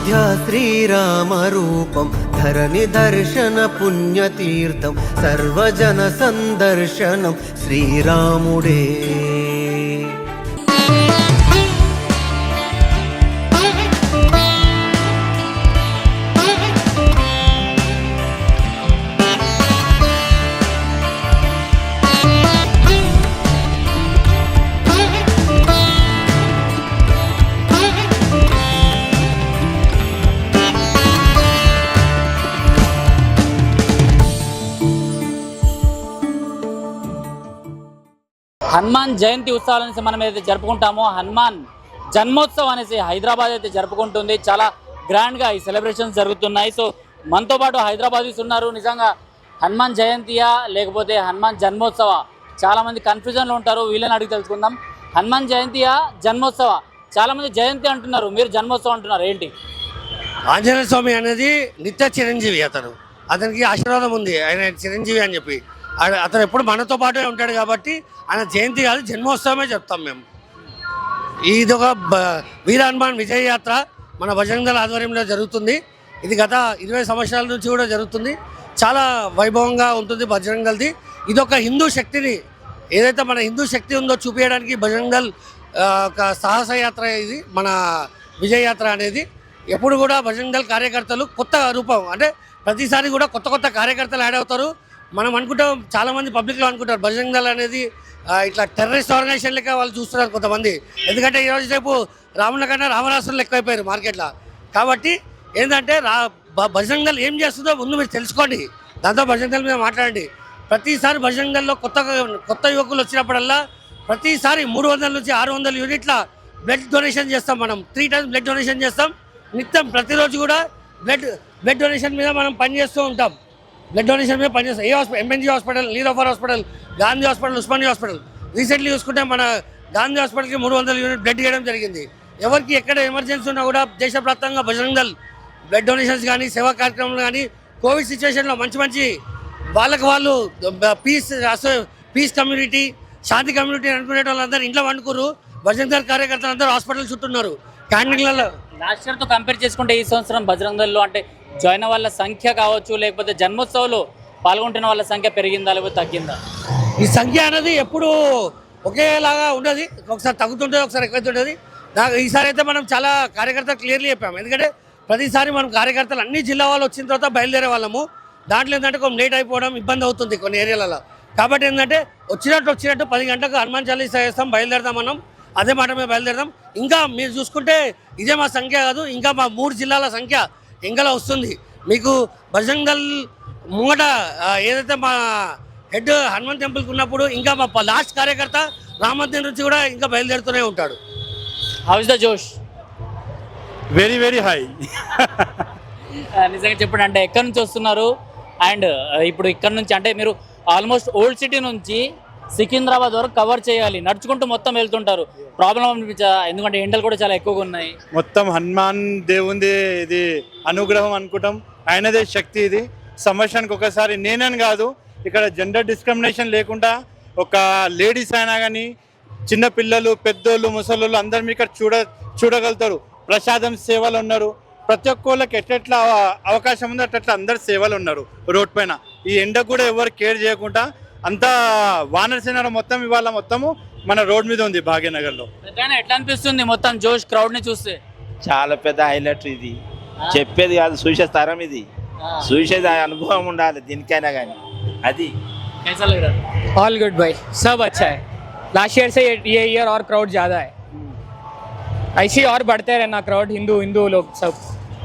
అయోధ్య శ్రీరామరూపం ధరణి దర్శన పుణ్యతీర్థం. సర్వజన సందర్శనం. శ్రీరాముడే. హనుమాన్ జయంతి ఉత్సవాలు అనేసి మనం ఏదైతే జరుపుకుంటామో హనుమాన్ జన్మోత్సవం అనేసి హైదరాబాద్ అయితే జరుపుకుంటుంది. చాలా గ్రాండ్గా ఈ సెలబ్రేషన్స్ జరుగుతున్నాయి. సో మనతో పాటు హైదరాబాదీస్ ఉన్నారు. నిజంగా హనుమాన్ జయంతియా లేకపోతే హనుమాన్ జన్మోత్సవ? చాలామంది కన్ఫ్యూజన్లో ఉంటారు. వీళ్ళని అడిగి తెలుసుకుందాం. హనుమాన్ జయంతియా జన్మోత్సవ? చాలామంది జయంతి అంటున్నారు. మీరు జన్మోత్సవం అంటున్నారు. ఏంటి? ఆంజనేయ స్వామి అనేది నిత్య చిరంజీవి అతను. అతనికి ఆశీర్వాదం ఉంది. ఆయన చిరంజీవి అని చెప్పి. అతను ఎప్పుడు మనతో పాటే ఉంటాడు కాబట్టి ఆయన జయంతి కాదు జన్మోత్సవమే చెప్తాం మేము. ఇది ఒక బ- విజయ యాత్ర మన భజనంగల్ ఆధ్వర్యంలో జరుగుతుంది. ఇది గత ఇరవై సంవత్సరాల నుంచి కూడా జరుగుతుంది. చాలా వైభవంగా ఉంటుంది బజరంగల్ది ఇదొక హిందూ శక్తిని ఏదైతే మన హిందూ శక్తి ఉందో చూపించడానికి బజరంగల్ ఒక సాహస యాత్ర ఇది మన విజయ యాత్ర అనేది. ఎప్పుడు కూడా బజరంగల్ కార్యకర్తలు కొత్త రూపం అంటే ప్రతిసారి కూడా కొత్త కొత్త కార్యకర్తలు యాడ్ అవుతారు. మనం అనుకుంటాం చాలామంది పబ్లిక్లో అనుకుంటారు బజరంగ దళ అనేది ఇట్లా టెర్రరిస్ట్ ఆర్గనైజేషన్ లెక్క వాళ్ళు చూస్తున్నారు కొంతమంది. ఎందుకంటే ఈ రోజు రేపు రాముల కన్నా రామరాసులు ఎక్కువైపోయారు మార్కెట్లో కాబట్టి ఏంటంటే రా బ- దళ ఏం చేస్తుందో ముందు మీరు తెలుసుకోండి. దాంతో బజరంగ దళ మీద మాట్లాడండి. ప్రతిసారి బజరంగ దళలో కొత్త కొత్త యువకులు వచ్చినప్పుడల్లా ప్రతిసారి మూడు వందల నుంచి ఆరు వందల యూనిట్ల బ్లడ్ డొనేషన్ చేస్తాం మనం. త్రీ టైమ్స్ బ్లడ్ డొనేషన్ చేస్తాం. నిత్యం ప్రతిరోజు కూడా బ్లడ్ బ్లడ్ డొనేషన్ మీద మనం పనిచేస్తూ ఉంటాం. బ్లడ్ డొనేషన్ మీద పనిచేస్తాం ఏ hospital MNJ hospital Niloufer hospital Gandhi hospital Osmania hospital recently చూసుకుంటే మన గాంధీ హాస్పిటల్కి మూడు వందల యూనిట్ బ్లడ్ ఇవ్వడం జరిగింది. ఎవరికి ఎక్కడ ఎమర్జెన్సీ ఉన్నా కూడా దేశవ్యాప్తంగా బజరంగ బ్లడ్ డొనేషన్స్ కానీ సేవా కార్యక్రమాలు కానీ కోవిడ్ సిచ్యువేషన్లో మంచి మంచి వాళ్ళకి వాళ్ళు పీస్ పీస్ కమ్యూనిటీ శాంతి కమ్యూనిటీ అనుకునే వాళ్ళందరూ ఇంట్లో వండుకురు బజరంగ దళ్ కార్యకర్తలు అందరూ హాస్పిటల్ చుట్టున్నారు క్యాంటీన్లలో లాస్ట్ ఇయర్తో కంపేర్ చేసుకుంటే ఈ సంవత్సరం బజరంగ దళ్ళో అంటే జాయిన్ వాళ్ళ సంఖ్య కావచ్చు లేకపోతే జన్మోత్సవంలో పాల్గొంటున్న వాళ్ళ సంఖ్య పెరిగిందా లేకపోతే తగ్గిందా? ఈ సంఖ్య అనేది ఎప్పుడు ఒకేలాగా ఉండదు. ఒకసారి తగ్గుతుంటుంది ఒకసారి ఎక్కువైతుంటుంది. నాకు ఈసారి అయితే మనం చాలా కార్యకర్తలు క్లియర్లీ చెప్పాము. ఎందుకంటే ప్రతిసారి మనం కార్యకర్తలు అన్ని జిల్లా వాళ్ళు వచ్చిన తర్వాత బయలుదేరే వాళ్ళము. దాంట్లో ఏంటంటే కొంచెం లేట్ అయిపోవడం ఇబ్బంది అవుతుంది కొన్ని ఏరియాలలో. కాబట్టి ఏంటంటే వచ్చినట్టు వచ్చినట్టు పది గంటలకు హనుమాన్ చాలీస్ చేస్తాం బయలుదేరదాం మనం అదే మాట మేము బయలుదేరదాం. ఇంకా మీరు చూసుకుంటే ఇదే మా సంఖ్య కాదు ఇంకా మా మూడు జిల్లాల సంఖ్య ఎంగలో వస్తుంది. మీకు దళ్ ముంగట ఏదైతే మా హెడ్ హనుమాన్ టెంపుల్కి ఉన్నప్పుడు ఇంకా మా లాస్ట్ కార్యకర్త రామందిర్ నుంచి కూడా ఇంకా బయలుదేరుతూనే ఉంటాడు. How is the josh. Very very high. నిజంగా చెప్పండి అంటే ఎక్కడి నుంచి వస్తున్నారు? అండ్ ఇప్పుడు ఇక్కడ నుంచి అంటే మీరు ఆల్మోస్ట్ ఓల్డ్ సిటీ నుంచి సికింద్రాబాద్ వరకు కవర్ చేయాలి. నడుచుకుంటూ మొత్తం వెళ్తుంటారు. ప్రాబ్లం అనిపించా ఎందుకంటే ఎండలు కూడా చాలా ఎక్కువగా ఉన్నాయి. మొత్తం హనుమాన్ దేవుంది ఇది అనుగ్రహం అనుకుంటాం. ఆయనదే శక్తి ఇది. సంవత్సరానికి ఒకసారి నేనని కాదు ఇక్కడ జెండర్ డిస్క్రిమినేషన్ లేకుండా ఒక లేడీస్ అయినా కానీ చిన్నపిల్లలు పెద్దోళ్ళు ముసలోళ్ళు అందరు మీ ఇక్కడ చూడ చూడగలుగుతారు. ప్రసాదం సేవలు ఉన్నారు. ప్రతి ఒక్కళ్ళకి ఎట్లెట్లా అవకాశం ఉందో అట్లా అందరు సేవలు ఉన్నారు రోడ్ పైన. ఈ ఎండ కూడా ఎవరు కేర్ చేయకుండా అంతా వానరసేన మొత్తం ఇవాళ మొత్తము మన రోడ్ మీద ఉంది భాగ్యనగర్లో కానీ ఎట్లా అనిపిస్తుంది మొత్తం జోష్ క్రౌడ్ ని చూస్తే చాలా పెద్ద హైలైట్ ఇది చెప్పేది కాదు చూసే తరం ఇది చూసేది ఆ అనుభవం ఉండాలి దీనికైనా కానీ అది कैसा लग रहा है ऑल गुड भाई सब अच्छा है लास्ट ईयर से ये ये ईयर और क्राउड ज़्यादा है ऐसे ही और बढ़ते रहना क्राउड हिंदू हिंदू लोग सब